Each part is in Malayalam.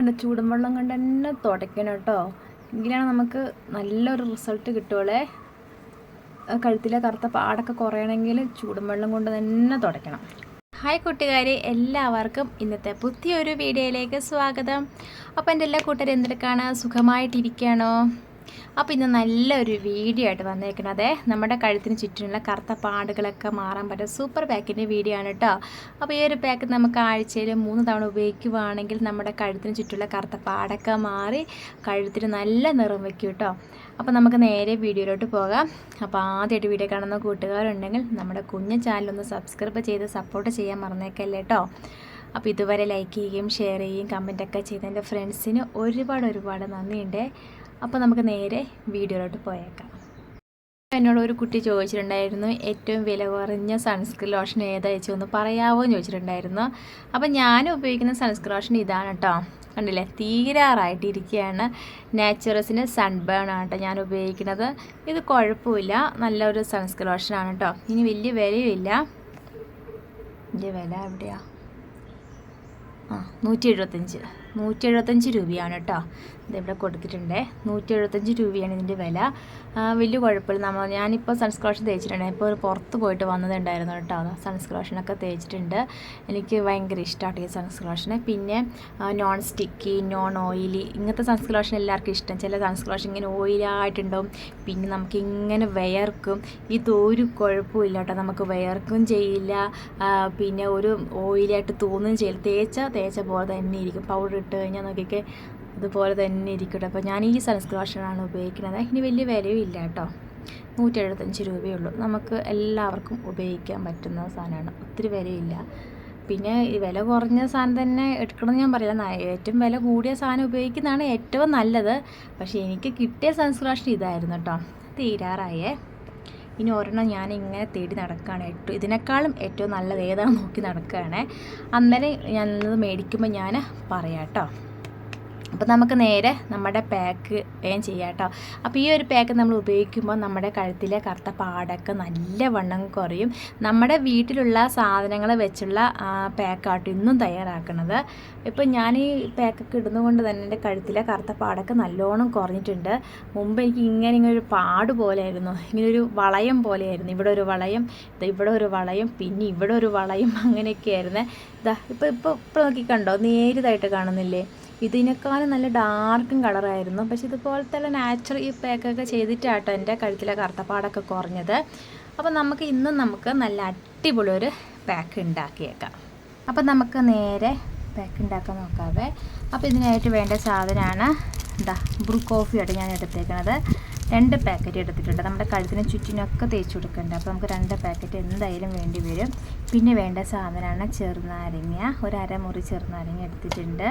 പിന്നെ ചൂടും വെള്ളം കൊണ്ട് തന്നെ തുടയ്ക്കണം കേട്ടോ. എങ്കിലാണ് നമുക്ക് നല്ലൊരു റിസൾട്ട് കിട്ടുകയുള്ളേ കഴുത്തിലെ കറുത്ത പാടൊക്കെ കുറയണമെങ്കിൽ ചൂടും വെള്ളം കൊണ്ട് തന്നെ തുടയ്ക്കണം. ഹായ് കൂട്ടുകാരെ എല്ലാവർക്കും ഇന്നത്തെ പുതിയൊരു വീഡിയോയിലേക്ക് സ്വാഗതം. അപ്പോൾ എന്റെ എല്ലാ കൂട്ടുകാരും എന്തെടുക്കാണ്? സുഖമായിട്ടിരിക്കുകയാണോ? അപ്പോൾ ഇന്ന് നല്ലൊരു വീഡിയോ ആയിട്ട് വന്നേക്കുന്നത് നമ്മുടെ കഴുത്തിന് ചുറ്റിനുള്ള കറുത്ത പാടുകളൊക്കെ മാറാൻ പറ്റും സൂപ്പർ പാക്കിന്റെ വീഡിയോ ആണ് കേട്ടോ അപ്പോൾ ഈ ഒരു പാക്ക് നമുക്ക് ആഴ്ചയിൽ മൂന്ന് തവണ ഉപയോഗിക്കുവാണെങ്കിൽ നമ്മുടെ കഴുത്തിന് ചുറ്റുള്ള കറുത്ത പാടൊക്കെ മാറി കഴുത്തിന് നല്ല നിറം വയ്ക്കും കേട്ടോ അപ്പോൾ നമുക്ക് നേരെ വീഡിയോയിലോട്ട് പോകാം. അപ്പോൾ ആദ്യമായിട്ട് വീഡിയോ കാണുന്ന കൂട്ടുകാരുണ്ടെങ്കിൽ നമ്മുടെ കുഞ്ഞു ചാനലൊന്ന് സബ്സ്ക്രൈബ് ചെയ്ത് സപ്പോർട്ട് ചെയ്യാൻ മറന്നേക്കല്ലേ കേട്ടോ അപ്പോൾ ഇതുവരെ ലൈക്ക് ചെയ്യുകയും ഷെയർ ചെയ്യുകയും കമന്റൊക്കെ ചെയ്ത എന്റെ ഫ്രണ്ട്സിന് ഒരുപാട് ഒരുപാട് നന്ദിയുണ്ട്. അപ്പോൾ നമുക്ക് നേരെ വീഡിയോയിലോട്ട് പോയേക്കാം. എന്നോട് ഒരു കുട്ടി ചോദിച്ചിട്ടുണ്ടായിരുന്നു ഏറ്റവും വില കുറഞ്ഞ സൺസ്ക്രീൻ ലോഷൻ ഏതാ ചേച്ചി? ഒന്ന് പറയാമോ എന്ന് ചോദിച്ചിട്ടുണ്ടായിരുന്നു. അപ്പോൾ ഞാൻ ഉപയോഗിക്കുന്ന സൺസ്ക്രീൻ ലോഷൻ ഇതാണ് കേട്ടോ കണ്ടില്ലേ? തീരാറായിട്ടിരിക്കുകയാണ് നാച്ചുറൽസിന് സൺബേൺ ആണ് കേട്ടോ ഞാൻ ഉപയോഗിക്കുന്നത്. ഇത് കുഴപ്പമില്ല. നല്ലൊരു സൺസ്ക്രീൻ ലോഷനാണ് കേട്ടോ ഇനി വലിയ വിലയുമില്ല വലിയ വില എവിടെയാ? ആ നൂറ്റി എഴുപത്തഞ്ച് നൂറ്റി എഴുപത്തഞ്ച് രൂപയാണ് കേട്ടോ. ഇതിവിടെ കൊടുത്തിട്ടുണ്ട്. നൂറ്റി എഴുപത്തഞ്ച് രൂപയാണ് ഇതിന്റെ വില. വലിയ കുഴപ്പമില്ല. നമ്മൾ ഞാനിപ്പോൾ സൺസ്ക്രോഷൻ തേച്ചിട്ടുണ്ട്. ഇപ്പോൾ പുറത്ത് പോയിട്ട് വന്നതുണ്ടായിരുന്നു കേട്ടോ. സൺസ്ക്രോഷനൊക്കെ തേച്ചിട്ടുണ്ട്. എനിക്ക് ഭയങ്കര ഇഷ്ടമാണ് ഈ സൺസ്ക്രോഷന്. പിന്നെ നോൺ സ്റ്റിക്കി നോൺ ഓയിലി ഇങ്ങനത്തെ സൺസ്ക്രോഷൻ എല്ലാവർക്കും ഇഷ്ടം. ചില സൺസ്ക്രോഷൻ ഇങ്ങനെ ഓയിലായിട്ടുണ്ടാവും പിന്നെ നമുക്ക് ഇങ്ങനെ വിയർക്കും. ഇത് കുഴപ്പമില്ല കേട്ടോ. നമുക്ക് വിയർക്കും ചെയ്യില്ല. പിന്നെ ഒരു ഓയിലായിട്ട് തോന്നുകയും ചെയ്യില്ല. തേച്ച തേച്ച പോലെ തന്നെ ഇരിക്കും. പൗഡർ ഇട്ട് കഴിഞ്ഞാൽ നോക്കിയൊക്കെ അതുപോലെ തന്നെ ഇരിക്കട്ടെ. അപ്പോൾ ഞാൻ ഈ സൺസ്ക്രാഷനാണ് ഉപയോഗിക്കുന്നത്. ഇനി വലിയ വിലയും ഇല്ല കേട്ടോ. നൂറ്റി എഴുപത്തഞ്ച് രൂപയേ ഉള്ളൂ. നമുക്ക് എല്ലാവർക്കും ഉപയോഗിക്കാൻ പറ്റുന്ന സാധനമാണ്. ഒത്തിരി വിലയില്ല. പിന്നെ ഈ വില കുറഞ്ഞ സാധനം തന്നെ എടുക്കണമെന്ന് ഞാൻ പറയില്ല. ഏറ്റവും വില കൂടിയ സാധനം ഉപയോഗിക്കുന്നതാണ് ഏറ്റവും നല്ലത്. പക്ഷേ എനിക്ക് കിട്ടിയ സൺസ്ക്രാഷൻ ഇതായിരുന്നു കേട്ടോ. തീരാറായേ. ഇനി ഒരെണ്ണം ഞാൻ ഇങ്ങനെ തേടി നടക്കുകയാണ്. ഏറ്റവും ഇതിനേക്കാളും ഏറ്റവും നല്ലത് ഏതാണെന്ന് നോക്കി നടക്കുകയാണ്. അന്നേരം ഞാനത് മേടിക്കുമ്പോൾ ഞാൻ പറയാം കേട്ടോ. അപ്പോൾ നമുക്ക് നേരെ നമ്മുടെ പാക്ക് വേഗം ചെയ്യാം കേട്ടോ അപ്പോൾ ഈ ഒരു പാക്ക് നമ്മൾ ഉപയോഗിക്കുമ്പോൾ നമ്മുടെ കഴുത്തിലെ കറുത്ത പാടൊക്കെ നല്ല വണ്ണം കുറയും. നമ്മുടെ വീട്ടിലുള്ള സാധനങ്ങൾ വെച്ചുള്ള പാക്കാട്ടോ ഇന്നും തയ്യാറാക്കണത്. ഇപ്പോൾ ഞാൻ ഈ പാക്കൊക്കെ ഇടുന്നതുകൊണ്ട് തന്നെ എന്റെ കഴുത്തിലെ കറുത്ത പാടൊക്കെ നല്ലോണം കുറഞ്ഞിട്ടുണ്ട്. മുമ്പ് എനിക്ക് ഇങ്ങനെ ഇങ്ങനെ ഒരു പാട് പോലെയായിരുന്നു. ഇങ്ങനെ ഒരു വളയം പോലെയായിരുന്നു. ഇവിടെ ഒരു വളയം ഇവിടെ ഒരു വളയം പിന്നെ ഇവിടെ ഒരു വളയം അങ്ങനെയൊക്കെ ആയിരുന്നു ഇതാ ഇപ്പോൾ ഇപ്പോൾ ഇപ്പോൾ നോക്കി കണ്ടോ നേരിതായിട്ട് കാണുന്നില്ലേ? ഇതിനേക്കാളും നല്ല ഡാർക്കും കളറായിരുന്നു പക്ഷെ ഇതുപോലത്തെ നാച്ചുറൽ ഈ പാക്കൊക്കെ ചെയ്തിട്ടാട്ടോ എന്റെ കഴുത്തിലെ കറുത്തപ്പാടൊക്കെ കുറഞ്ഞത്. അപ്പോൾ നമുക്ക് ഇന്നും നമുക്ക് നല്ല അടിപൊളി ഒരു പാക്ക് ഉണ്ടാക്കിയേക്കാം. അപ്പോൾ നമുക്ക് നേരെ പാക്ക് ഉണ്ടാക്കാൻ നോക്കാവേ. അപ്പോൾ ഇതിനായിട്ട് വേണ്ട സാധനമാണ് എന്താ ബ്രൂ കോഫിയാണ് ഞാൻ എടുത്തേക്കണത്. രണ്ട് പാക്കറ്റ് എടുത്തിട്ടുണ്ട്. നമ്മുടെ കഴുത്തിന് ചുറ്റിനൊക്കെ തേച്ച് കൊടുക്കേണ്ടത് അപ്പോൾ നമുക്ക് രണ്ട് പാക്കറ്റ് എന്തായാലും വേണ്ടി വരും. പിന്നെ വേണ്ട സാധനമാണ് ചെറുനാരങ്ങ. ഒരു അരമുറി ചെറുനാരങ്ങ എടുത്തിട്ടുണ്ട്.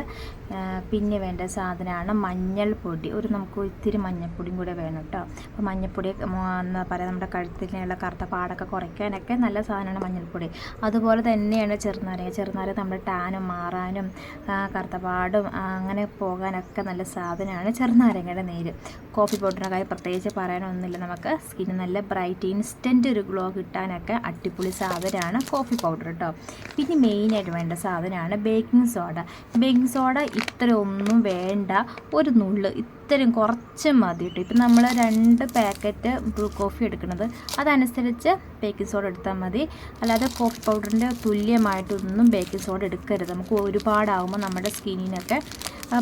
പിന്നെ വേണ്ട സാധനമാണ് മഞ്ഞൾപ്പൊടി. ഒരു നമുക്ക് ഇത്തിരി മഞ്ഞൾപ്പൊടിയും കൂടെ വേണം കേട്ടോ അപ്പോൾ മഞ്ഞൾപ്പൊടി എന്താ പറയുക നമ്മുടെ കഴുത്തിനുള്ള കറുത്ത പാടൊക്കെ കുറയ്ക്കാനൊക്കെ നല്ല സാധനമാണ് മഞ്ഞൾപ്പൊടി. അതുപോലെ തന്നെയാണ് ചെറുനാരങ്ങ. ചെറുനാരങ്ങ നമ്മുടെ ടാനും മാറാനും ആ, കറുത്ത പാടും അങ്ങനെ പോകാനൊക്കെ നല്ല സാധനമാണ് ചെറുനാരങ്ങയുടെ നീര്. കോഫി പൗഡറിനൊക്കെ കാര്യം പ്രത്യേകിച്ച് പറയാനൊന്നുമില്ല. നമുക്ക് സ്കിന്ന് നല്ല ബ്രൈറ്റ് ഇൻസ്റ്റന്റ് ഒരു ഗ്ലോ കിട്ടാനൊക്കെ അടിപൊളി സാധനമാണ് കോഫി പൗഡർ കേട്ടോ പിന്നെ മെയിനായിട്ട് വേണ്ട സാധനമാണ് ബേക്കിംഗ് സോഡ ബേക്കിംഗ് സോഡ ഇത്ര ഒന്നും വേണ്ട. ഒരു നുള്ള് ഇത്രയും കുറച്ച് മതി കേട്ടോ. ഇപ്പം നമ്മൾ രണ്ട് പാക്കറ്റ് ബ്രൂ കോഫി എടുക്കുന്നത്. അതനുസരിച്ച് ബേക്കിംഗ് സോഡ എടുത്താൽ മതി. അല്ലാതെ കോഫി പൗഡറിന്റെ തുല്യമായിട്ടൊന്നും ബേക്കിംഗ് സോഡ എടുക്കരുത്. നമുക്ക് ഒരുപാടാകുമ്പോൾ നമ്മുടെ സ്കിന്നിനൊക്കെ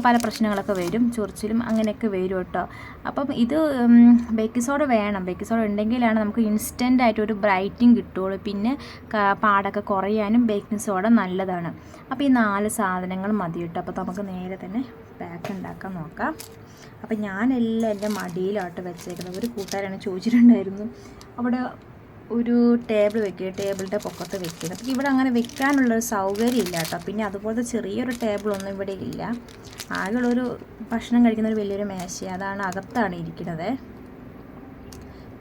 പല പ്രശ്നങ്ങളൊക്കെ വരും. ചൊറിച്ചിലും അങ്ങനെയൊക്കെ വരും കേട്ടോ. അപ്പം ഇത് ബേക്കിംഗ് സോഡ വേണം. ബേക്കിംഗ് സോഡ ഉണ്ടെങ്കിലാണ് നമുക്ക് ഇൻസ്റ്റന്റ് ആയിട്ട് ഒരു ബ്രൈറ്റിങ് കിട്ടുള്ളൂ പിന്നെ പാടൊക്കെ കുറയാനും ബേക്കിംഗ് സോഡ നല്ലതാണ്. അപ്പോൾ ഈ നാല് സാധനങ്ങൾ മതി കേട്ടോ. അപ്പോൾ നമുക്ക് നേരെ തന്നെ പാക്ക് ഉണ്ടാക്കാൻ നോക്കാം. അപ്പം ഞാനെല്ലാം എന്റെ മടിയിലോട്ട് വെച്ചേക്കുന്നത് ഒരു കൂട്ടുകാരാണ് ചോദിച്ചിട്ടുണ്ടായിരുന്നു. അവിടെ ഒരു ടേബിൾ വെക്കുക ടേബിളിന്റെ പൊക്കത്ത് വെക്കുന്നത് അപ്പോൾ ഇവിടെ അങ്ങനെ വെക്കാനുള്ളൊരു സൗകര്യം ഇല്ല കേട്ടോ. പിന്നെ അതുപോലത്തെ ചെറിയൊരു ടേബിളൊന്നും ഇവിടെ ഇല്ല. ആകെയുള്ളൊരു ഭക്ഷണം കഴിക്കുന്ന ഒരു വലിയൊരു മേശ അതാണ് അകത്താണ് ഇരിക്കുന്നത്.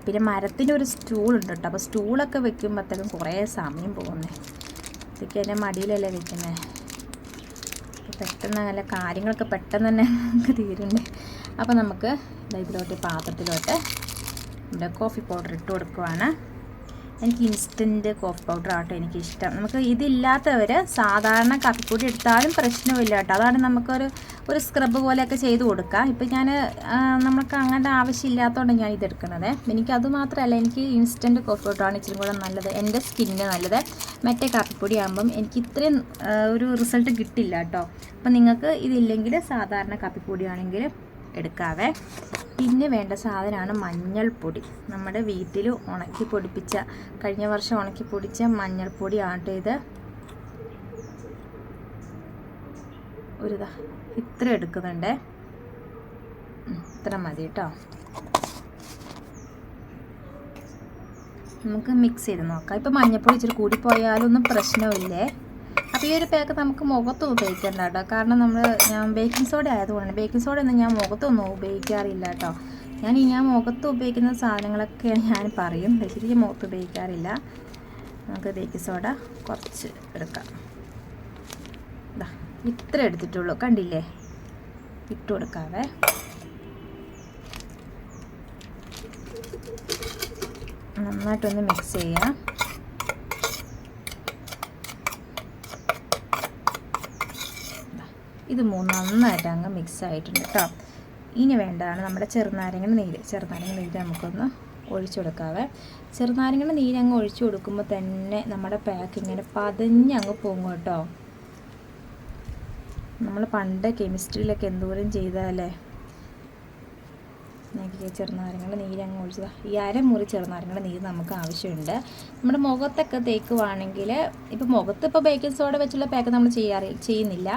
പിന്നെ മരത്തിന്റെ ഒരു സ്റ്റൂൾ ഉണ്ട് കേട്ടോ. അപ്പോൾ സ്റ്റൂളൊക്കെ വെക്കുമ്പോഴത്തേക്കും കുറേ സമയം പോകുന്നേ. ഇതൊക്കെ എന്റെ മടിയിലല്ലേ വെക്കുന്നത് പെട്ടെന്ന് നല്ല കാര്യങ്ങളൊക്കെ പെട്ടെന്ന് തന്നെ നമുക്ക് തീരുന്നുണ്ട്. അപ്പോൾ നമുക്ക് ഇതിലോട്ട് പാത്രത്തിലോട്ട് നമ്മുടെ കോഫി പൗഡർ ഇട്ട് കൊടുക്കുവാണ്. എനിക്ക് ഇൻസ്റ്റന്റ് കോഫി പൗഡർ ആട്ടോ എനിക്കിഷ്ടം. നമുക്ക് ഇതില്ലാത്തവർ സാധാരണ കാപ്പിപ്പൊടി എടുത്താലും പ്രശ്നമില്ല കേട്ടോ. അതാണ് നമുക്കൊരു ഒരു സ്ക്രബ് പോലെയൊക്കെ ചെയ്ത് കൊടുക്കാം ഇപ്പം ഞാൻ നമുക്ക് അങ്ങനത്തെ ആവശ്യമില്ലാത്തതുകൊണ്ട് ഞാൻ ഇതെടുക്കുന്നത് എനിക്ക് അത് മാത്രമല്ല എനിക്ക് ഇൻസ്റ്റന്റ് കോഫി പൗഡറാണ് ഇച്ചിരി കൂടെ നല്ലത്. എന്റെ സ്കിന്നിന് നല്ലത്. മറ്റേ കാപ്പിപ്പൊടി ആകുമ്പം എനിക്ക് ഇത്രയും ഒരു റിസൾട്ട് കിട്ടില്ല കേട്ടോ. അപ്പം നിങ്ങൾക്ക് ഇതില്ലെങ്കിൽ സാധാരണ കാപ്പിപ്പൊടിയാണെങ്കിൽ എടുക്കാവേ. പിന്നെ വേണ്ട സാധനമാണ് മഞ്ഞൾപ്പൊടി. നമ്മുടെ വീട്ടിൽ ഉണക്കി പൊടിപ്പിച്ച കഴിഞ്ഞ വർഷം ഉണക്കി പൊടിച്ച മഞ്ഞൾപ്പൊടി ആട്ട് ചെയ്ത് ഒരു ഇത്ര എടുക്കുന്നുണ്ട്. ഇത്ര മതി കേട്ടോ. നമുക്ക് മിക്സ് ചെയ്ത് നോക്കാം. ഇപ്പം മഞ്ഞൾപ്പൊടി ഇച്ചിരി കൂടിപ്പോയാലൊന്നും പ്രശ്നമില്ലേ? അപ്പോൾ ഈ ഒരു പാക്ക് നമുക്ക് മുഖത്തും ഉപയോഗിക്കണ്ട കേട്ടോ. കാരണം നമ്മൾ ഞാൻ ബേക്കിംഗ് സോഡ ആയതുകൊണ്ട് ബേക്കിംഗ് സോഡ ഒന്നും ഞാൻ മുഖത്തൊന്നും ഉപയോഗിക്കാറില്ല കേട്ടോ. ഞാൻ ഈ ഞാൻ മുഖത്ത് ഉപയോഗിക്കുന്ന സാധനങ്ങളൊക്കെ ഞാൻ പറയും ശരിക്കും മുഖത്ത് ഉപയോഗിക്കാറില്ല. നമുക്ക് ബേക്കിംഗ് സോഡ കുറച്ച് എടുക്കാം. ദാ ഇത്ര എടുത്തിട്ടുള്ളൂ. കണ്ടില്ലേ? ഇട്ട് കൊടുക്കാവേ. നന്നായിട്ടൊന്ന് മിക്സ് ചെയ്യാം. ഇത് മൂന്ന് നന്നായിട്ട് അങ്ങ് മിക്സ് ആയിട്ടുണ്ട് കേട്ടോ ഇനി വേണ്ടതാണ് നമ്മുടെ ചെറുനാരങ്ങയുടെ നീര്. ചെറുനാരങ്ങ നീര് നമുക്കൊന്ന് ഒഴിച്ചു കൊടുക്കാവേ. ചെറുനാരങ്ങയുടെ നീര് അങ്ങ് ഒഴിച്ചു കൊടുക്കുമ്പോൾ തന്നെ നമ്മുടെ പാക്ക് ഇങ്ങനെ പതഞ്ഞ് അങ്ങ് പോകും കേട്ടോ. നമ്മൾ പണ്ട് കെമിസ്ട്രിയിലൊക്കെ എന്തോരം ചെയ്താലേ. നോക്കിയേ ചെറുനാരങ്ങളുടെ നീര് അങ്ങ് ഒഴിച്ചതാ ഈ അരമുറി ചെറുനാരങ്ങളുടെ നീര് നമുക്ക് ആവശ്യമുണ്ട്. നമ്മുടെ മുഖത്തൊക്കെ തേക്കുവാണെങ്കിൽ ഇപ്പോൾ മുഖത്ത് ഇപ്പോൾ ബേക്കിംഗ് സോഡ വെച്ചുള്ള പാക്ക് നമ്മൾ ചെയ്യാറി ചെയ്യുന്നില്ല.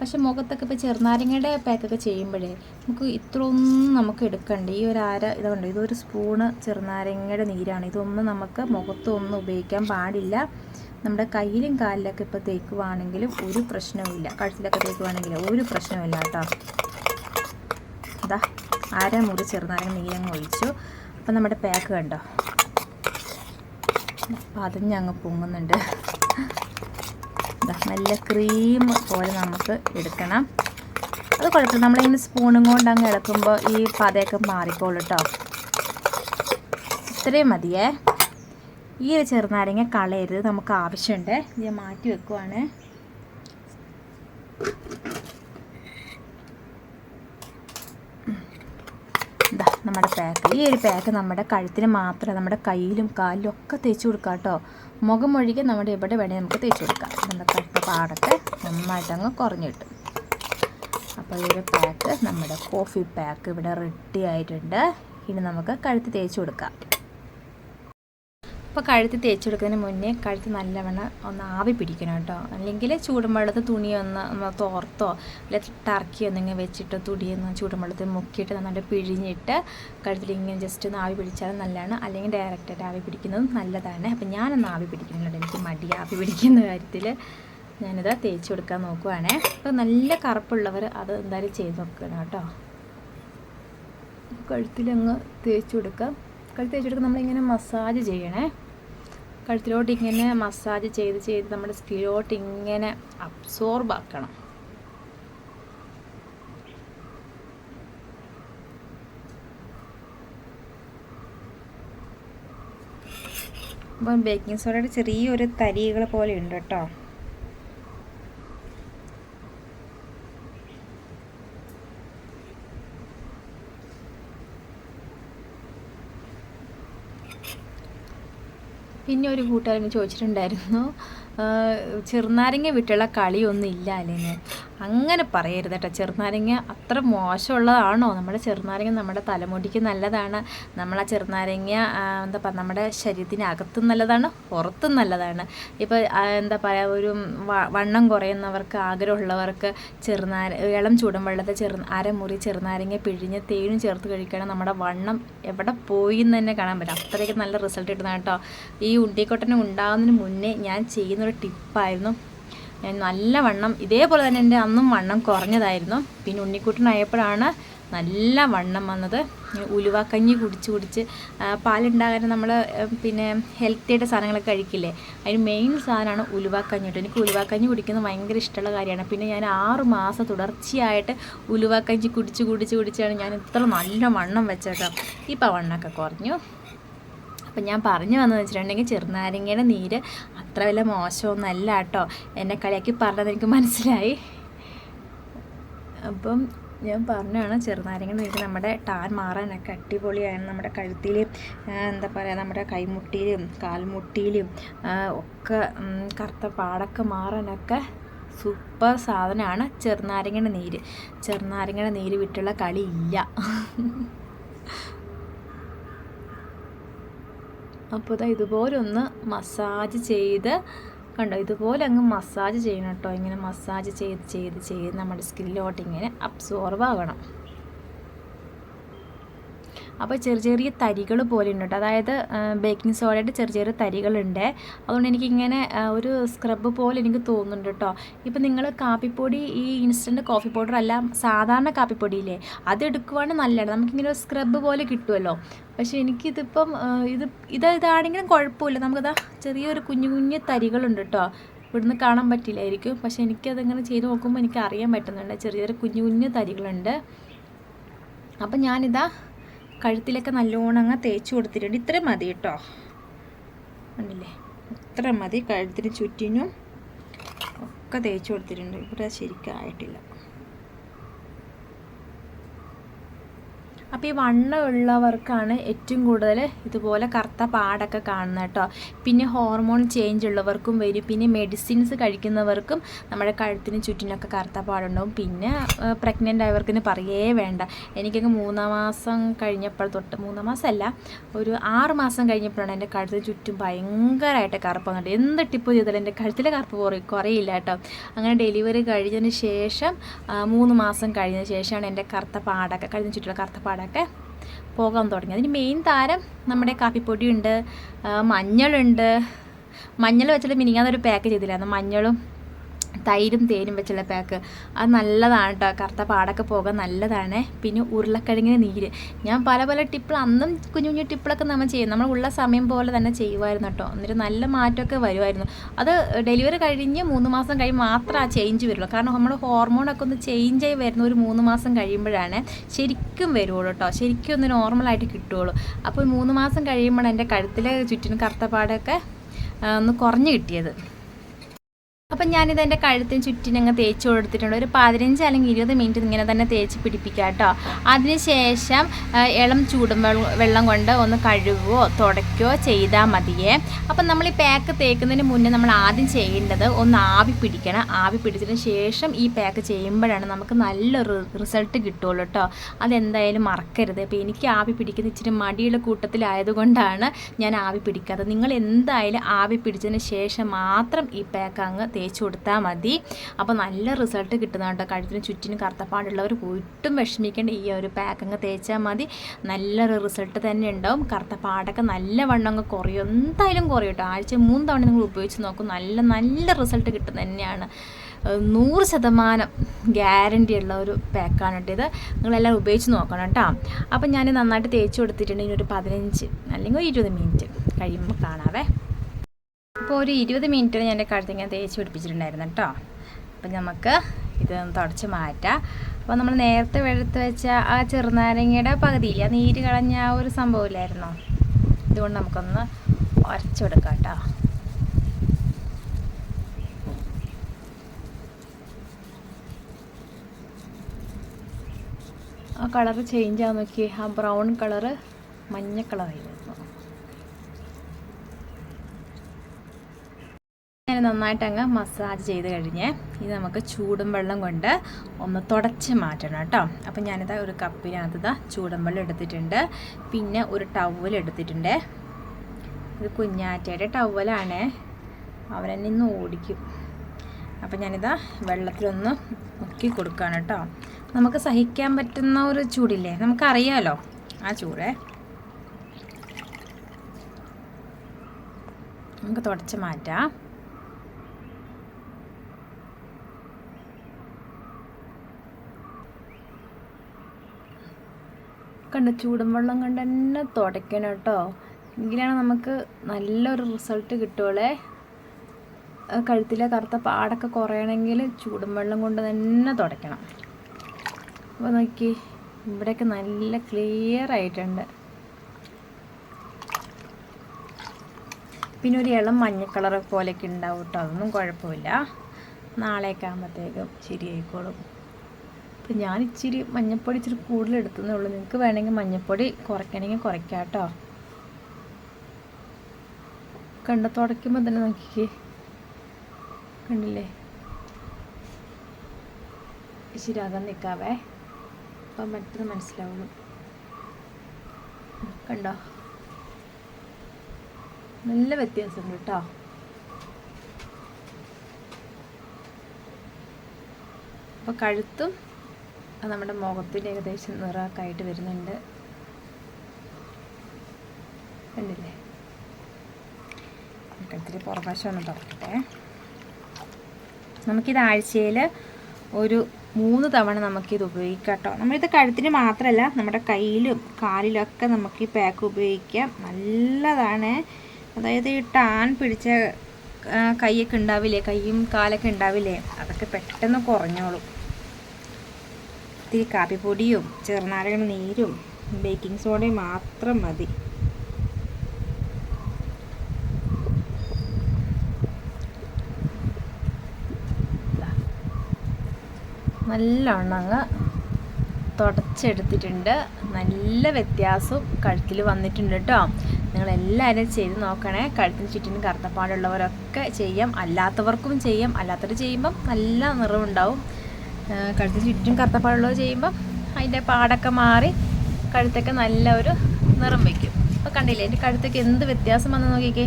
പക്ഷെ മുഖത്തൊക്കെ ഇപ്പോൾ ചെറുനാരങ്ങയുടെ പാക്കൊക്കെ ചെയ്യുമ്പോഴേ നമുക്ക് ഇത്രയൊന്നും നമുക്ക് എടുക്കണ്ട. ഈ ഒരു അര ഇതുണ്ട് ഇതൊരു സ്പൂണ് ചെറുനാരങ്ങയുടെ നീരാണ്. ഇതൊന്നും നമുക്ക് മുഖത്തൊന്നും ഉപയോഗിക്കാൻ പാടില്ല. നമ്മുടെ കയ്യിലും കാലിലൊക്കെ ഇപ്പോൾ തേക്കുവാണെങ്കിലും ഒരു പ്രശ്നവുമില്ല കഴുത്തിലൊക്കെ തേക്കുവാണെങ്കിൽ ഒരു പ്രശ്നവുമില്ല കേട്ടോ. അതാ അര മുറി ചെറുനാരങ്ങ നീരങ്ങ് ഒഴിച്ചു. അപ്പം നമ്മുടെ പാക്ക് കണ്ടോ? പതഞ്ഞങ്ങ് പൊങ്ങുന്നുണ്ട്. നല്ല ക്രീം പോലെ നമുക്ക് എടുക്കണം. അത് കുഴപ്പമില്ല. നമ്മളിങ്ങനെ സ്പൂണും കൊണ്ട് അങ്ങ് ഇളക്കുമ്പോൾ ഈ പതയൊക്കെ മാറിക്കോളൂ കേട്ടോ ഇത്രയും മതിയേ. ഈ ഒരു ചെറുനാരങ്ങ കളയരുത്. നമുക്ക് ആവശ്യമുണ്ട്. ഞാൻ മാറ്റി വെക്കുവാണ്. നമ്മുടെ പാക്ക് ഈ ഒരു പാക്ക് നമ്മുടെ കഴുത്തിന് മാത്രമല്ല നമ്മുടെ കയ്യിലും കാലിലും ഒക്കെ തേച്ച് കൊടുക്കാം കേട്ടോ മുഖം ഒഴികെ നമ്മുടെ എവിടെ വേണേൽ നമുക്ക് തേച്ച് കൊടുക്കാം. നമ്മുടെ കറുത്ത പാടൊക്കെ നന്നായിട്ട് അങ്ങ് കുറഞ്ഞു കിട്ടും. അപ്പോൾ ഈ ഒരു പാക്ക് നമ്മുടെ കോഫി പാക്ക് ഇവിടെ റെഡി ആയിട്ടുണ്ട്. ഇനി നമുക്ക് കഴുത്ത് തേച്ച് കൊടുക്കാം. അപ്പോൾ കഴുത്ത് തേച്ച് കൊടുക്കുന്നതിന് മുന്നേ കഴുത്ത് നല്ലവണ്ണം ഒന്ന് ആവി പിടിക്കണം കേട്ടോ. അല്ലെങ്കിൽ ചൂടുവെള്ളത്തിൽ തുണി ഒന്ന് തോർത്തോ അല്ലെങ്കിൽ ടർക്കി ഒന്നിങ്ങനെ വെച്ചിട്ടോ തുണിയൊന്ന് ചൂടുവെള്ളത്തിൽ മുക്കിയിട്ട് നന്നായിട്ട് പിഴിഞ്ഞിട്ട് കഴുത്തിൽ ഇങ്ങനെ ജസ്റ്റ് ഒന്ന് ആവി പിടിച്ചാൽ നല്ലതാണ്. അല്ലെങ്കിൽ ഡയറക്റ്റായിട്ട് ആവി പിടിക്കുന്നതും നല്ലതാണ്. അപ്പം ഞാനൊന്ന് ആവി പിടിക്കുന്നുണ്ട് എനിക്ക് മടി ആവി പിടിക്കുന്ന കാര്യത്തിൽ. ഞാനിത് തേച്ച് കൊടുക്കാൻ നോക്കുവാണേ. അപ്പോൾ നല്ല കറുപ്പുള്ളവർ അത് എന്തായാലും ചെയ്ത് നോക്കണം കേട്ടോ. കഴുത്തിലങ്ങ് തേച്ച് കൊടുക്കാം കഴുത്ത് തേച്ച് കൊടുക്കുക നമ്മളിങ്ങനെ മസാജ് ചെയ്യണേ. കഴുത്തിലോട്ട് ഇങ്ങനെ മസാജ് ചെയ്ത് ചെയ്ത് നമ്മുടെ സ്കിലോട്ട് ഇങ്ങനെ അബ്സോർബ് ആക്കണം. അപ്പം ബേക്കിംഗ് സോഡയുടെ ചെറിയൊരു തരികൾ പോലെ ഉണ്ട് കേട്ടോ. പിന്നെ ഒരു കൂട്ടുകാരൻ ചോദിച്ചിട്ടുണ്ടായിരുന്നു ചെറുനാരങ്ങ വിട്ടുള്ള കളിയൊന്നും ഇല്ല അല്ലേന്ന്? അങ്ങനെ പറയരുത് കേട്ടോ. ചെറുനാരങ്ങ അത്ര മോശമുള്ളതാണോ? നമ്മുടെ ചെറുനാരങ്ങ നമ്മുടെ തലമുടിക്ക് നല്ലതാണ്. നമ്മൾ ആ ചെറുനാരങ്ങ എന്താ പറയുക നമ്മുടെ ശരീരത്തിനകത്തും നല്ലതാണ് പുറത്തും നല്ലതാണ്. ഇപ്പോൾ എന്താ പറയുക ഒരു വണ്ണം കുറയുന്നവർക്ക് ആഗ്രഹമുള്ളവർക്ക് ചെറുനാര ഇളം ചൂടും വെള്ളത്തെ ചെറു അരമുറി ചെറുനാരങ്ങ പിഴിഞ്ഞ് തേനും ചേർത്ത് കഴിക്കുകയാണെങ്കിൽ നമ്മുടെ വണ്ണം എവിടെ പോയി എന്ന് തന്നെ കാണാൻ പറ്റും അത്രയ്ക്ക് നല്ല റിസൾട്ട് കിട്ടുന്ന കേട്ടോ. ഈ ഉണ്ടിക്കൊട്ടനെ ഉണ്ടാകുന്നതിന് മുന്നേ ഞാൻ ചെയ്യുന്നൊരു ടിപ്പായിരുന്നു. ഞാൻ നല്ല വണ്ണം ഇതേപോലെ തന്നെ എന്റെ അന്നും വണ്ണം കുറഞ്ഞതായിരുന്നു. പിന്നെ ഉണ്ണിക്കുട്ടനായപ്പോഴാണ് നല്ല വണ്ണം വന്നത് ഉലുവാക്കഞ്ഞി കുടിച്ച് കുടിച്ച് പാലുണ്ടാകാൻ നമ്മൾ പിന്നെ ഹെൽത്തി ആയിട്ട് സാധനങ്ങളൊക്കെ കഴിക്കില്ലേ? അതിന് മെയിൻ സാധനമാണ് ഉലുവാക്കഞ്ഞി കേട്ടോ. എനിക്ക് ഉലുവാക്കഞ്ഞി കുടിക്കുന്നത് ഭയങ്കര ഇഷ്ടമുള്ള കാര്യമാണ്. പിന്നെ ഞാൻ ആറ് മാസം തുടർച്ചയായിട്ട് ഉലുവാക്കഞ്ഞി കുടിച്ച് കുടിച്ച് കുടിച്ചാണ് ഞാൻ ഇത്ര നല്ല വണ്ണം വെച്ചേട്ടോ ഇപ്പം വണ്ണമൊക്കെ കുറഞ്ഞു. അപ്പം ഞാൻ പറഞ്ഞു വന്നതെന്ന് വെച്ചിട്ടുണ്ടെങ്കിൽ ചെറുനാരങ്ങയുടെ നീര് അത്ര വല്ല മോശമൊന്നുമല്ല കേട്ടോ. എന്നെ കളിയാക്കി പറഞ്ഞത് എനിക്ക് മനസ്സിലായി. അപ്പം ഞാൻ പറഞ്ഞതാണ് ചെറുനാരങ്ങ നീര് നമ്മുടെ ടാൻ മാറാനൊക്കെ അടിപൊളിയാണ്. നമ്മുടെ കഴുത്തിലും എന്താ പറയുക നമ്മുടെ കൈമുട്ടിയിലും കാൽമുട്ടിയിലും ഒക്കെ കറുത്ത പാടൊക്കെ മാറാനൊക്കെ സൂപ്പർ സാധനമാണ് ചെറുനാരങ്ങയുടെ നീര്. ചെറുനാരങ്ങയുടെ നീര് വിട്ടുള്ള കളിയില്ല. അപ്പോൾ ഇതാ ഇതുപോലെ ഒന്ന് മസാജ് ചെയ്ത് കണ്ടോ? ഇതുപോലെ അങ്ങ് മസാജ് ചെയ്യണം കേട്ടോ. ഇങ്ങനെ മസാജ് ചെയ്ത് ചെയ്ത് ചെയ്ത് നമ്മുടെ സ്കിന്നിലോട്ട് ഇങ്ങനെ അബ്സോർവ് ആകണം അപ്പോൾ ചെറിയ ചെറിയ തരികൾ പോലെ ഉണ്ട് അതായത് ബേക്കിംഗ് സോഡയുടെ ചെറിയ ചെറിയ തരികളുണ്ട്. അതുകൊണ്ട് എനിക്കിങ്ങനെ ഒരു സ്ക്രബ് പോലെ എനിക്ക് തോന്നുന്നുണ്ട് കേട്ടോ. ഇപ്പം നിങ്ങൾ കാപ്പിപ്പൊടി ഈ ഇൻസ്റ്റന്റ് കോഫി പൗഡർ അല്ല സാധാരണ കാപ്പിപ്പൊടിയില്ലേ അത് എടുക്കുവാണെങ്കിൽ നല്ലതാണ് നമുക്കിങ്ങനെ ഒരു സ്ക്രബ് പോലെ കിട്ടുമല്ലോ പക്ഷേ എനിക്കിതിപ്പം ഇത് ഇത് ഇതാണെങ്കിലും കുഴപ്പമില്ല. നമുക്കതാ ചെറിയൊരു കുഞ്ഞു കുഞ്ഞു തരികളുണ്ട് കേട്ടോ. ഇവിടുന്ന് കാണാൻ പറ്റില്ലായിരിക്കും. പക്ഷേ എനിക്കതിങ്ങനെ ചെയ്ത് നോക്കുമ്പോൾ എനിക്ക് അറിയാൻ പറ്റുന്നുണ്ട്. ചെറിയ ചെറിയ കുഞ്ഞു കുഞ്ഞു തരികളുണ്ട്. അപ്പം ഞാനിതാ കഴുത്തിലൊക്കെ നല്ലോണം അങ്ങ് തേച്ച് കൊടുത്തിട്ടുണ്ട്. ഇത്രയും മതി കേട്ടോ. കണ്ടില്ലേ? ഇത്ര മതി. കഴുത്തിന് ചുറ്റിനും ഒക്കെ തേച്ച് കൊടുത്തിട്ടുണ്ട്. ഇവിടെ ശരിക്കും ആയിട്ടില്ല. അപ്പോൾ ഈ വണ്ണമുള്ളവർക്കാണ് ഏറ്റവും കൂടുതൽ ഇതുപോലെ കറുത്ത പാടൊക്കെ കാണുന്നത് കേട്ടോ. പിന്നെ ഹോർമോൺ ചേഞ്ച് ഉള്ളവർക്കും വരും. പിന്നെ മെഡിസിൻസ് കഴിക്കുന്നവർക്കും നമ്മുടെ കഴുത്തിന് ചുറ്റിനൊക്കെ കറുത്ത പാടുണ്ടാവും. പിന്നെ പ്രഗ്നന്റ് ആയവർക്കിന് പറയേ വേണ്ട. എനിക്കൊക്കെ മൂന്നാം മാസം കഴിഞ്ഞപ്പോൾ തൊട്ട് മൂന്നാം മാസമല്ല ഒരു ആറ് മാസം കഴിഞ്ഞപ്പോഴാണ് എന്റെ കഴുത്തിന് ചുറ്റും ഭയങ്കരമായിട്ട് കറുപ്പ് വന്നിട്ട്. എന്ത് ടിപ്പ് ചെയ്താലും എന്റെ കഴുത്തിലെ കറുപ്പ് കുറയും കുറയില്ല കേട്ടോ. അങ്ങനെ ഡെലിവറി കഴിഞ്ഞതിന് ശേഷം മൂന്ന് മാസം കഴിഞ്ഞ ശേഷമാണ് എന്റെ കറുത്ത പാടൊക്കെ കഴുത്തിന് ചുറ്റുള്ള കറുത്ത പാടൊക്കെ പോകാൻ തുടങ്ങി. അതിന് മെയിൻ താരം നമ്മുടെ കാപ്പിപ്പൊടിയുണ്ട് മഞ്ഞളുണ്ട്. മഞ്ഞൾ വെച്ചിട്ട് മിനിങ്ങാതൊരു പാക്ക് ചെയ്തില്ലായിരുന്നു. മഞ്ഞളും തൈരും തേനും വെച്ചുള്ള പാക്ക് അത് നല്ലതാണ് കേട്ടോ കറുത്ത പാടൊക്കെ പോകാൻ നല്ലതാണ്. പിന്നെ ഉരുളക്കിഴങ്ങിന് നീര്. ഞാൻ പല പല ടിപ്പിൾ അന്നും കുഞ്ഞു കുഞ്ഞു ടിപ്പിളൊക്കെ നമ്മൾ ചെയ്യും. നമ്മൾ ഉള്ള സമയം പോലെ തന്നെ ചെയ്യുമായിരുന്നു കേട്ടോ എന്നിട്ട് നല്ല മാറ്റമൊക്കെ വരുമായിരുന്നു. അത് ഡെലിവറി കഴിഞ്ഞ് മൂന്ന് മാസം കഴിഞ്ഞ് മാത്രമേ ആ ചേഞ്ച് വരുള്ളൂ. കാരണം നമ്മൾ ഹോർമോണൊക്കെ ഒന്ന് ചേഞ്ച് ആയി വരുന്ന ഒരു മൂന്ന് മാസം കഴിയുമ്പോഴാണ് ശരിക്കും വരുള്ളൂ കേട്ടോ ശരിക്കും ഒന്ന് നോർമലായിട്ട് കിട്ടുകയുള്ളൂ അപ്പോൾ മൂന്ന് മാസം കഴിയുമ്പോഴാണ് എന്റെ കഴുത്തിലെ ചുറ്റിനും കറുത്ത പാടൊക്കെ ഒന്ന് കുറഞ്ഞു കിട്ടിയത്. അപ്പം ഞാനിത് എന്റെ കഴുത്തിന് ചുറ്റിനങ്ങ് തേച്ച് കൊടുത്തിട്ടുണ്ട്. ഒരു പതിനഞ്ച് അല്ലെങ്കിൽ ഇരുപത് മിനിറ്റ് ഇങ്ങനെ തന്നെ തേച്ച് പിടിപ്പിക്കുക കേട്ടോ. അതിനുശേഷം ശേഷം ഇളം ചൂടും വെള്ളം വെള്ളം കൊണ്ട് ഒന്ന് കഴുകുകയോ തുടയ്ക്കുകയോ ചെയ്താൽ മതിയേ. അപ്പം നമ്മൾ ഈ പാക്ക് തേക്കുന്നതിന് മുന്നേ നമ്മൾ ആദ്യം ചെയ്യേണ്ടത് ഒന്ന് ആവി പിടിക്കണം. ആവി പിടിച്ചതിന് ശേഷം ഈ പാക്ക് ചെയ്യുമ്പോഴാണ് നമുക്ക് നല്ലൊരു റിസൾട്ട് കിട്ടുള്ളൂ കേട്ടോ. അതെന്തായാലും മറക്കരുത്. അപ്പോൾ എനിക്ക് ആവി പിടിക്കുന്ന ഇച്ചിരി മടിയുള്ള കൂട്ടത്തിലായതുകൊണ്ടാണ് ഞാൻ ആവി പിടിക്കാത്തത്. നിങ്ങൾ എന്തായാലും ആവി പിടിച്ചതിന് ശേഷം മാത്രം ഈ പാക്ക് അങ്ങ് തേച്ച് കൊടുത്താൽ മതി. അപ്പോൾ നല്ല റിസൾട്ട് കിട്ടുന്നതാണ് കേട്ടോ. കഴുത്തിന് ചുറ്റിനും കറുത്തപ്പാടുള്ളവർ ഒട്ടും വിഷമിക്കേണ്ട. ഈ ഒരു പാക്ക് അങ്ങ് തേച്ചാൽ മതി. നല്ലൊരു റിസൾട്ട് തന്നെ ഉണ്ടാവും. കറുത്തപ്പാടൊക്കെ നല്ല വണ്ണം അങ്ങ് കുറയും. എന്തായാലും കുറയും കേട്ടോ. ആഴ്ച മൂന്ന് തവണ നിങ്ങൾ ഉപയോഗിച്ച് നോക്കും. നല്ല നല്ല റിസൾട്ട് കിട്ടുന്ന തന്നെയാണ്. നൂറ് ശതമാനം ഗ്യാരണ്ടി ഉള്ള ഒരു പാക്കാണ് കേട്ടോ ഇത്. നിങ്ങളെല്ലാം ഉപയോഗിച്ച് നോക്കണം കേട്ടോ. അപ്പം ഞാൻ നന്നായിട്ട് തേച്ച് കൊടുത്തിട്ടുണ്ടെങ്കിൽ ഒരു പതിനഞ്ച് അല്ലെങ്കിൽ ഒരു ഇരുപത് മിനിറ്റ് കഴിയുമ്പോൾ കാണാവേ. അപ്പോൾ ഒരു ഇരുപത് മിനിറ്റ് ഞാൻ എന്റെ കഴുത്ത് ഇങ്ങനെ തേച്ച് പിടിപ്പിച്ചിട്ടുണ്ടായിരുന്നു കേട്ടോ. അപ്പം നമുക്ക് ഇത് തുടച്ച് മാറ്റാം. അപ്പോൾ നമ്മൾ നേരത്തെ വെളുത്ത് വെച്ച ആ ചെറുനാരങ്ങയുടെ പകുതിയിൽ ആ നീര് കളഞ്ഞ ആ ഒരു സംഭവമില്ലായിരുന്നോ? ഇതുകൊണ്ട് നമുക്കൊന്ന് ഉരച്ചെടുക്കാം കേട്ടോ. ആ കളറ് ചേഞ്ച് ആവാൻ നോക്കി ആ ബ്രൗൺ കളറ് മഞ്ഞ കളറായി ഞാൻ നന്നായിട്ട് അങ്ങ് മസാജ് ചെയ്ത് കഴിഞ്ഞ് ഇത് നമുക്ക് ചൂടും വെള്ളം കൊണ്ട് ഒന്ന് തുടച്ച് മാറ്റണം കേട്ടോ. അപ്പം ഞാനിതാ ഒരു കപ്പിനകത്ത് ഇതാ ചൂടും വെള്ളം എടുത്തിട്ടുണ്ട്. പിന്നെ ഒരു ടവൽ എടുത്തിട്ടുണ്ട്. ഇത് കുഞ്ഞാറ്റയുടെ ടവലാണ് അവനെന്നെ ഇന്ന് ഓടിക്കും. അപ്പം ഞാനിതാ വെള്ളത്തിലൊന്ന് മുക്കി കൊടുക്കുകയാണ് കേട്ടോ. നമുക്ക് സഹിക്കാൻ പറ്റുന്ന ഒരു ചൂടില്ലേ? നമുക്കറിയാമല്ലോ ആ ചൂടേ. നമുക്ക് തുടച്ച് മാറ്റാം. കണ്ട ചൂടും വെള്ളം കൊണ്ട് തന്നെ തുടയ്ക്കണം കേട്ടോ. എങ്കിലാണ് നമുക്ക് നല്ലൊരു റിസൾട്ട് കിട്ടുള്ളേ ആ കഴുത്തിലെ കറുത്ത പാടൊക്കെ കുറയണമെങ്കിൽ ചൂടും വെള്ളം കൊണ്ട് തന്നെ തുടയ്ക്കണം. അപ്പോൾ നോക്കി ഇവിടെയൊക്കെ നല്ല ക്ലിയർ ആയിട്ടുണ്ട്. പിന്നെ ഒരു ഇളം മഞ്ഞ കളർ പോലെയൊക്കെ ഉണ്ടാവും കേട്ടോ. അതൊന്നും കുഴപ്പമില്ല. നാളെയൊക്കെ ആകുമ്പോഴത്തേക്കും ശരിയായിക്കോളും. അപ്പം ഞാൻ ഇച്ചിരി മഞ്ഞപ്പൊടി ഇച്ചിരി കൂടുതൽ എടുത്തതേ ഉള്ളൂ. നിങ്ങൾക്ക് വേണമെങ്കിൽ മഞ്ഞപ്പൊടി കുറയ്ക്കണമെങ്കിൽ കുറയ്ക്കാം കേട്ടോ. കണ്ട തുടയ്ക്കുമ്പോൾ തന്നെ നോക്കിക്കേ. കണ്ടില്ലേ? ഇച്ചിരി അകം നിൽക്കാവേ അപ്പം പെട്ടെന്ന് മനസ്സിലാവുള്ളൂ. കണ്ടോ? നല്ല വ്യത്യാസമുണ്ട് കേട്ടോ. അപ്പോൾ കഴുത്തും നമ്മുടെ മുഖത്തിന് ഏകദേശം നിറമൊക്കെ ആയിട്ട് വരുന്നുണ്ട്. കണ്ടില്ലേ? ഇത്തിരി ഒന്ന് തുറക്കട്ടെ. നമുക്കിത് ആഴ്ചയിൽ ഒരു മൂന്ന് തവണ നമുക്കിത് ഉപയോഗിക്കാം കേട്ടോ. നമ്മളിത് കഴുത്തിന് മാത്രമല്ല നമ്മുടെ കയ്യിലും കാലിലൊക്കെ നമുക്ക് ഈ പാക്ക് ഉപയോഗിക്കാം. നല്ലതാണ്. അതായത് ഈ ടാൻ പിടിച്ച കൈയൊക്കെ ഉണ്ടാവില്ലേ? കൈയും കാലൊക്കെ ഉണ്ടാവില്ലേ? അതൊക്കെ പെട്ടെന്ന് കുറഞ്ഞോളും. ഇത്തിരി കാപ്പിപ്പൊടിയും ചെറുനാരക നീരും ബേക്കിംഗ് സോഡയും മാത്രം മതി. നല്ല അങ്ങ് തുടച്ചെടുത്തിട്ടുണ്ട്. നല്ല വ്യത്യാസവും കഴുത്തിൽ വന്നിട്ടുണ്ട് കേട്ടോ. നിങ്ങളെല്ലാവരും ചെയ്ത് നോക്കണേ. കഴുത്തിന് ചുറ്റിനും കറുത്തപ്പാടുള്ളവരൊക്കെ ചെയ്യാം. അല്ലാത്തവർക്കും ചെയ്യാം. അല്ലാത്തവർ ചെയ്യുമ്പം നല്ല നിറവുണ്ടാവും. കഴുത്തിന് ചുറ്റും കറുത്തപ്പാടുള്ളത് ചെയ്യുമ്പം അതിന്റെ പാടൊക്കെ മാറി കഴുത്തൊക്കെ നല്ല ഒരു നിറം വയ്ക്കും. അപ്പോൾ കണ്ടില്ലേ എന്റെ കഴുത്തൊക്കെ എന്ത് വ്യത്യാസം വന്നു നോക്കിക്കേ.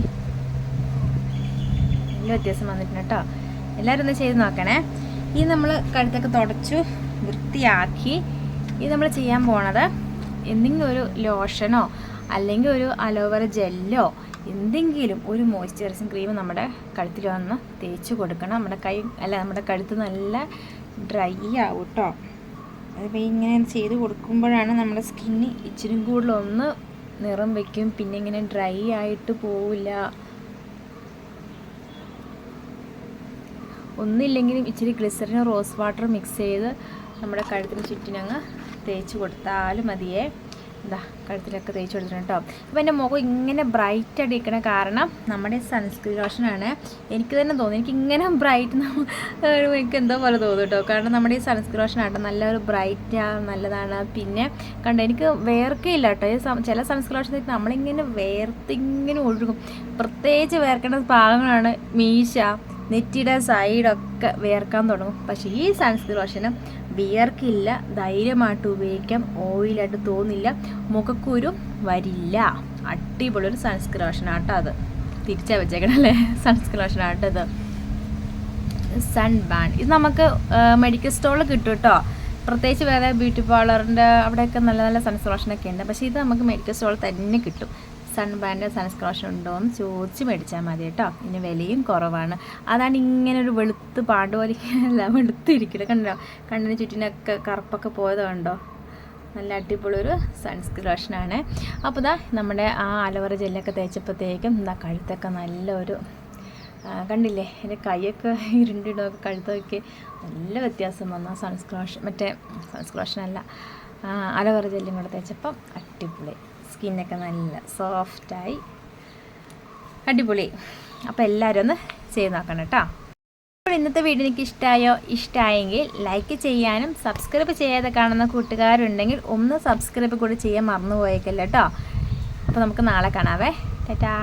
നല്ല വ്യത്യാസം വന്നിട്ടുണ്ട് കേട്ടോ എല്ലാവരും ഒന്ന് ചെയ്ത് നോക്കണേ. ഈ നമ്മൾ കഴുത്തൊക്കെ തുടച്ചു വൃത്തിയാക്കി. ഇത് നമ്മൾ ചെയ്യാൻ പോണത് എന്തെങ്കിലും ഒരു ലോഷനോ അല്ലെങ്കിൽ ഒരു അലോവേറ ജെല്ലോ എന്തെങ്കിലും ഒരു മോയ്സ്ചറൈസിങ് ക്രീം നമ്മുടെ കഴുത്തിൽ വന്ന് തേച്ച് കൊടുക്കണം. നമ്മുടെ കൈ അല്ല നമ്മുടെ കഴുത്ത് നല്ല ഡ്രൈ ആവും കേട്ടോ അതിപ്പോൾ ഇങ്ങനെ ചെയ്ത് കൊടുക്കുമ്പോഴാണ് നമ്മുടെ സ്കിന്ന് ഇച്ചിരി കൂടുതൽ ഒന്ന് നിറം വയ്ക്കും പിന്നെ ഇങ്ങനെ ഡ്രൈ ആയിട്ട് പോവില്ല. ഒന്നില്ലെങ്കിലും ഇച്ചിരി ഗ്ലിസറിനും റോസ് വാട്ടർ മിക്സ് ചെയ്ത് നമ്മുടെ കഴുത്തിന് ചുറ്റിനങ്ങ് തേച്ച് കൊടുത്താലും മതിയേ. എന്താ കഴുത്തിലൊക്കെ തേച്ച് കൊടുത്തിട്ടുണ്ട് കേട്ടോ അപ്പോൾ എന്റെ മുഖം ഇങ്ങനെ ബ്രൈറ്റ് അടിക്കണ കാരണം നമ്മുടെ സൺസ്ക്രീൻ ലോഷനാണ് എനിക്ക് തന്നെ തോന്നി എനിക്ക് ഇങ്ങനെ ബ്രൈറ്റ് എനിക്ക് എന്തോ പോലെ തോന്നും കേട്ടോ കാരണം നമ്മുടെ ഈ സൺസ്ക്രീൻ ലോഷനാട്ടോ നല്ല ഒരു ബ്രൈറ്റ് നല്ലതാണ്. പിന്നെ കണ്ടോ എനിക്ക് വേർക്കയില്ല കേട്ടോ ചില സൺസ്ക്രീൻ ലോഷൻ നമ്മളിങ്ങനെ വേർത്തിങ്ങനെ ഒഴുകും. പ്രത്യേകിച്ച് വേർക്കേണ്ട ഭാഗങ്ങളാണ് മീശ നെറ്റിയുടെ സൈഡൊക്കെ വിയർക്കാൻ തുടങ്ങും. പക്ഷേ ഈ സൺസ്ക്രീൻ ലോഷന് വിയർക്കില്ല. ധൈര്യമായിട്ട് ഉപയോഗിക്കാം. ഓയിലായിട്ട് തോന്നില്ല. മുഖക്കുരു വരില്ല. അടിപൊളിയൊരു സൺസ്ക്രീൻ ലോഷനാട്ടോ അത്. തിരിച്ചാ വെച്ചേക്കണല്ലേ? സൺസ്ക്രീൻ ലോഷനാട്ടോ ഇത്. സൺ ബാൻ ഇത് നമുക്ക് മെഡിക്കൽ സ്റ്റോറിൽ കിട്ടും കേട്ടോ പ്രത്യേകിച്ച് വേറെ ബ്യൂട്ടി പാർലറിന്റെ അവിടെയൊക്കെ നല്ല നല്ല സൺസ്ക്രീൻ ലോഷനൊക്കെ ഉണ്ട്. പക്ഷേ ഇത് നമുക്ക് മെഡിക്കൽ സ്റ്റോറിൽ തന്നെ കിട്ടും. സൺ ബാന്റെ സൺസ്ക്രോഷൻ ഉണ്ടോ എന്ന് ചോദിച്ച് മേടിച്ചാൽ മതി കേട്ടോ. ഇനി വിലയും കുറവാണ്. അതാണ് ഇങ്ങനെ ഒരു വെളുത്ത് പാണ്ട് പോലെ അല്ല കണ്ടോ? കണ്ണിന് ചുറ്റിനൊക്കെ കറുപ്പൊക്കെ പോയത് കണ്ടോ? നല്ല അടിപൊളി ഒരു അപ്പോൾ ഇതാ നമ്മുടെ ആ അലവറ ജെല്ലൊക്കെ തേച്ചപ്പോഴത്തേക്കും എന്താ കഴുത്തൊക്കെ നല്ലൊരു കണ്ടില്ലേ? എന്റെ കൈയൊക്കെ ഇരുണ്ടിടുമൊക്കെ കഴുത്തൊക്കെ നല്ല വ്യത്യാസം വന്നു. സൺസ്ക്രോഷൻ മറ്റേ സൺസ്ക്രോഷനല്ല അലവറ ജെല്ലും കൂടെ തേച്ചപ്പം അടിപൊളി. സ്കിന്നൊക്കെ നല്ല സോഫ്റ്റായി. അടിപൊളി. അപ്പോൾ എല്ലാവരും ഒന്ന് ചെയ്ത് നോക്കണം കേട്ടോ അപ്പോൾ ഇന്നത്തെ വീഡിയോ എനിക്ക് ഇഷ്ടമായോ ഇഷ്ടമായെങ്കിൽ ലൈക്ക് ചെയ്യാനും സബ്സ്ക്രൈബ് ചെയ്യാതെ കാണുന്ന കൂട്ടുകാരുണ്ടെങ്കിൽ ഒന്ന് സബ്സ്ക്രൈബ് കൂടി ചെയ്യാൻ മറന്നു പോയേക്കല്ലോ കേട്ടോ അപ്പോൾ നമുക്ക് നാളെ കാണാവേ. ടാറ്റാ.